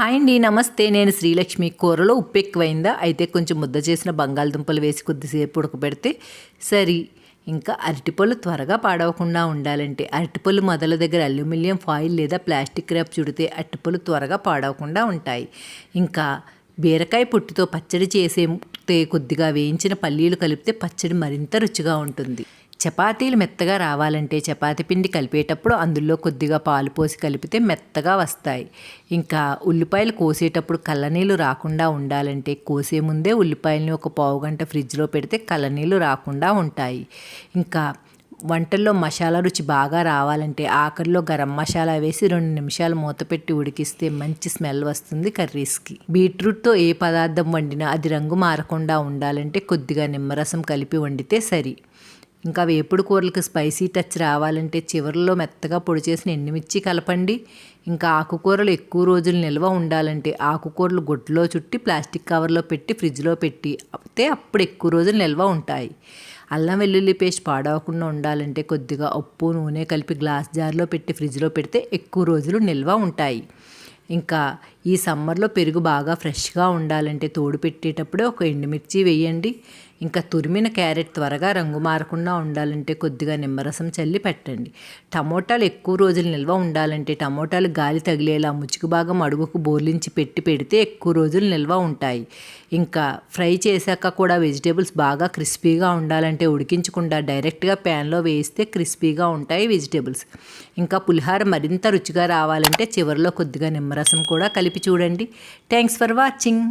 Hi అండి నమస్తే. నేను శ్రీలక్ష్మి. కూరలో ఉప్పు ఎక్కువైందా? అయితే కొంచెం ముద్ద చేసిన బంగాళదుంపలు వేసి కొద్దిసేపు ఉడకబెడితే సరి. ఇంకా అరటిపళ్ళు త్వరగా పాడవకుండా ఉండాలంటే. అరటిపళ్ళు మొదల దగ్గర అల్యూమినియం ఫాయిల్ లేదా ప్లాస్టిక్ ర్యాప్ చుడితే అరటిపళ్ళు త్వరగా పాడవకుండా ఉంటాయి. ఇంకా బీరకాయ పొట్టుతో పచ్చడి చేసే కొద్దిగా వేయించిన పల్లీలు కలిపితే పచ్చడి మరింత రుచిగా ఉంటుంది. చపాతీలు మెత్తగా రావాలంటే చపాతీ పిండి కలిపేటప్పుడు అందులో కొద్దిగా పాలు పోసి కలిపితే మెత్తగా వస్తాయి. ఇంకా ఉల్లిపాయలు కోసేటప్పుడు కళ్ళనీళ్ళు రాకుండా ఉండాలంటే కోసే ముందే ఉల్లిపాయలని ఒక పావు గంట ఫ్రిడ్జ్లో పెడితే కళ్ళనీళ్ళు రాకుండా ఉంటాయి. ఇంకా వంటల్లో మసాలా రుచి బాగా రావాలంటే ఆఖరిలో గరం మసాలా వేసి రెండు నిమిషాలు మూత పెట్టి ఉడికిస్తే మంచి స్మెల్ వస్తుంది కర్రీస్కి. బీట్రూట్తో ఏ పదార్థం వండినా అది రంగు మారకుండా ఉండాలంటే కొద్దిగా నిమ్మరసం కలిపి వండితే సరి. ఇంకా వేపుడు కూరలకు స్పైసీ టచ్ రావాలంటే చివరిలో మెత్తగా పొడి చేసిన ఎండుమిర్చి కలపండి. ఇంకా ఆకుకూరలు ఎక్కువ రోజులు నిల్వ ఉండాలంటే ఆకుకూరలు గుడ్లో చుట్టి ప్లాస్టిక్ కవర్లో పెట్టి ఫ్రిడ్జ్లో పెట్టి అయితే అప్పుడు ఎక్కువ రోజులు నిల్వ ఉంటాయి. అల్లం వెల్లుల్లి పేస్ట్ పాడవకుండా ఉండాలంటే కొద్దిగా ఉప్పు నూనె కలిపి గ్లాస్ జార్లో పెట్టి ఫ్రిడ్జ్లో పెడితే ఎక్కువ రోజులు నిల్వ ఉంటాయి. ఇంకా ఈ సమ్మర్లో పెరుగు బాగా ఫ్రెష్గా ఉండాలంటే తోడు పెట్టేటప్పుడే ఒక ఎండుమిర్చి వేయండి. ఇంకా తురిమిన క్యారెట్ త్వరగా రంగు మారకుండా ఉండాలంటే కొద్దిగా నిమ్మరసం చల్లి పెట్టండి. టమోటాలు ఎక్కువ రోజులు నిల్వ ఉండాలంటే టమోటాలు గాలి తగిలేలా ముచ్చుకు భాగం అడుగుకు బోర్లించి పెట్టి పెడితే ఎక్కువ రోజులు నిల్వ ఉంటాయి. ఇంకా ఫ్రై చేశాక కూడా వెజిటేబుల్స్ బాగా క్రిస్పీగా ఉండాలంటే ఉడికించకుండా డైరెక్ట్గా ప్యాన్లో వేస్తే క్రిస్పీగా ఉంటాయి వెజిటేబుల్స్. ఇంకా పులిహార మరింత రుచిగా రావాలంటే చివరిలో కొద్దిగా నిమ్మరసం కూడా కలిపి చూడండి. Thanks for watching.